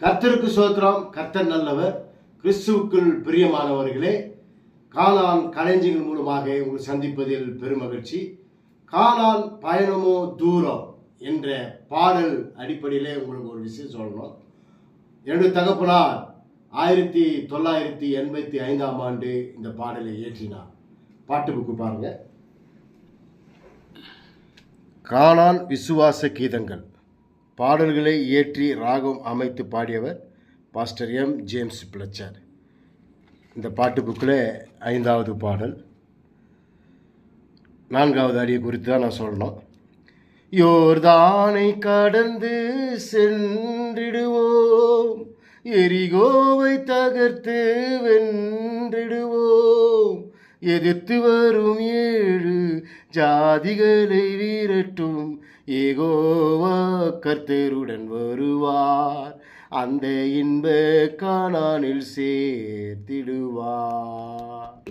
கர்த்தருக்கு சோத்திரம் கர்த்தர் நல்லவர். கிறிஸ்துவுக்குள் பிரியமானவர்களே காலான் கலைஞர்கள் மூலமாக உங்களை சந்திப்பதில் பெருமகிழ்ச்சி. காலான் பயணமோ தூரம் என்ற பாடல் அடிப்படையிலே உங்களுக்கு ஒரு விஷயம் சொல்லணும். என்னுடைய தகப்பனார் ஆயிரத்தி தொள்ளாயிரத்தி எண்பத்தி ஐந்தாம் ஆண்டு இந்த பாடலை இயற்றினார். பாட்டு புக்கு பாருங்க. காலான் விசுவாச கீதங்கள். பாடல்களை இயற்றி ராகம் அமைத்து பாடியவர் பாஸ்டர் எம். James Fletcher. இந்த பாட்டு புக்கில் ஐந்தாவது பாடல். நான்காவது அடியை குறித்து தான் நான் சொல்லணும். யோர்தானை கடந்து சென்றிடுவோம். எரிகோவை தகர்த்து வென்றிடுவோம். எதிர்த்து வரும் ஏழு ஜாதிகளை வீரட்டும் ஏகோவா. கர்த்தருடன் வருவார். அந்த இன்ப காணானில் சேர்த்திடுவார்.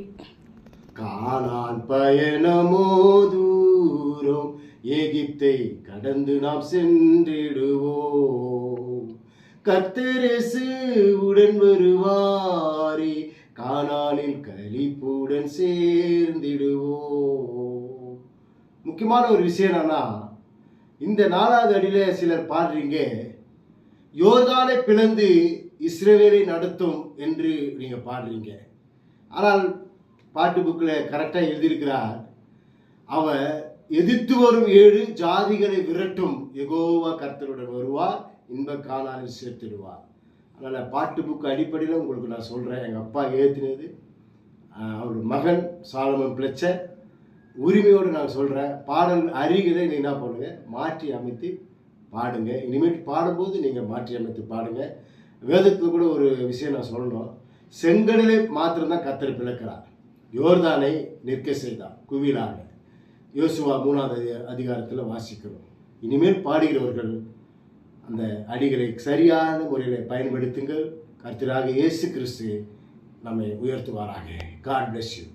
காணான் பயணமோ தூரம் எகிப்தை கடந்து நாம் சென்றிடுவோம். கர்த்தரசு உடன் வருவாரே காணானில் கலிப்புடன் சேர்ந்திடுவோம். முக்கியமான ஒரு விஷயம் என்னன்னா இந்த நாலாவது அடியில் சிலர் பாடுறீங்க யோர்தானை பிளந்து இஸ்ரவேலை நடத்தும் என்று நீங்கள் பாடுறீங்க. ஆனால் பாட்டு புக்கில் கரெக்டாக எழுதியிருக்கிறார் அவர் எதிர்த்து வரும் ஏழு ஜாதிகளை விரட்டும் எகோவா கர்த்தருடன் வருவார் இன்ப காலாவில் சேர்த்துடுவார் அதனால் பாட்டு புக்கு அடிப்படையில் உங்களுக்கு நான் சொல்கிறேன் எங்கள் அப்பா ஏற்றினது அவர் மகன் சாலமன் பிளச்சர் உரிமையோடு நான் சொல்கிறேன் பாடல் அருகதை நீ என்ன பண்ணுங்க? மாற்றி அமைத்து பாடுங்க. இனிமேல் பாடும்போது நீங்கள் மாற்றி அமைத்து பாடுங்க. வேதத்தில் கூட ஒரு விஷயம் நான் சொல்லணும். செங்கடலை மாத்திரம்தான் கத்தர் பிளக்கிறார். யோர்தானை நிற்க செய்தார். குவிலாக. யோசுவா மூணாவது அதிகாரத்தில் வாசிக்கிறோம். இனிமேல் பாடுகிறவர்கள் அந்த அடிகளை சரியான முறையில் பயன்படுத்துங்கள். கர்த்தராக இயேசு கிறிஸ்து நம்மை உயர்த்துவாராக. God bless you